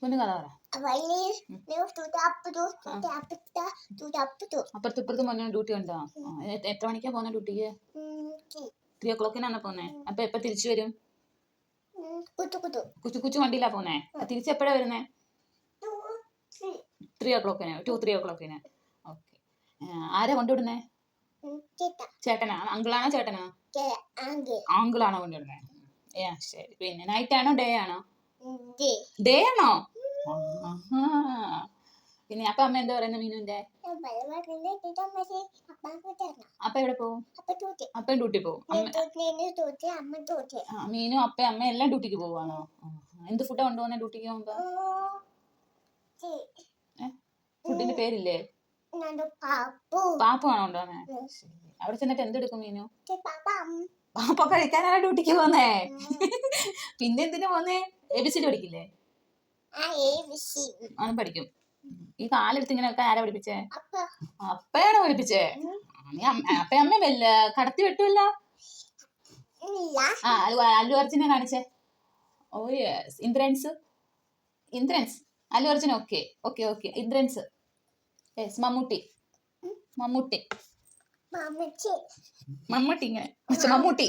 കുഞ്ഞു കഥ പറ. അപ്പുറത്ത് ഇപ്പുറത്ത് മോനെ ഡ്യൂട്ടി ഉണ്ടോ? എത്ര മണിക്കാ പോകുന്ന ഡ്യൂട്ടിക്ക്? ത്രീ ഓ ക്ലോക്കിനാണ് പോന്നെ? അപ്പൊ എപ്പ തിരിച്ചു വരും? കുച്ചു കുച്ചു വണ്ടിയിലാ പോന്നെ? തിരിച്ച് എപ്പോഴാ വരുന്നേ? ത്രീ ഓ ക്ലോക്കിന് ടു ത്രീ ഓ ക്ലോക്കിന് ഓക്കെ ആരാ കൊണ്ടുവിടുന്നേ ചേട്ടാ. ചേട്ടനാ? അങ്കിളാണോ ചേട്ടനാ? ആങ്കെ ആങ്കിളാണോ കൊണ്ടുവിടുന്നേ ശരി. പിന്നെ നൈറ്റ് ആണോ ഡേ ആണോ? ഡേ ആണോ. പിന്നെ അപ്പൊ അമ്മ എന്താ പറയുന്നത് മീനുവിന്റെ? അപ്പ എവിടെ പോവും? അപ്പ ഡ്യൂട്ടി പോവും. മീനു അപ്പ അമ്മ എല്ലാം ഡ്യൂട്ടിക്ക് പോവാണോ. എന്ത് ഫുഡാ കൊണ്ടുപോകുന്ന ഡ്യൂട്ടിക്ക് പോകുമ്പോ? ഫുഡിന്റെ പേരില്ലേ? പാപ്പമാണോ. അവിടെ ചെന്നിട്ട് എന്തെടുക്കും മീനു? പാപ്പ. കഴിക്കാനാണ് ഡ്യൂട്ടിക്ക് പോന്നേ? പിന്നെ എന്തിനു പോന്നേ? എ ബി സി ഡി പഠിക്കില്ലേ? വിസി പഠിക്കും. ഈ കാലെടുത്ത് ഇങ്ങനെ വെക്കാൻ ആരാ പഠിപ്പിച്ചേ? അപ്പ. അപ്പയാണ് പഠിപ്പിച്ചേ? അപ്പ അമ്മ വല്ല കടത്തി വെട്ടുമല്ല ആ അല്ലു അല്ലു അർജുനെ കാണിച്ചേ. ഓ yes Indrans? Indrans. Allu Arjun okay okay okay Indrans. Yes Mammootty. Mammootty. Mammootty. ഇങ്ങനെ. മമ്മൂട്ടി.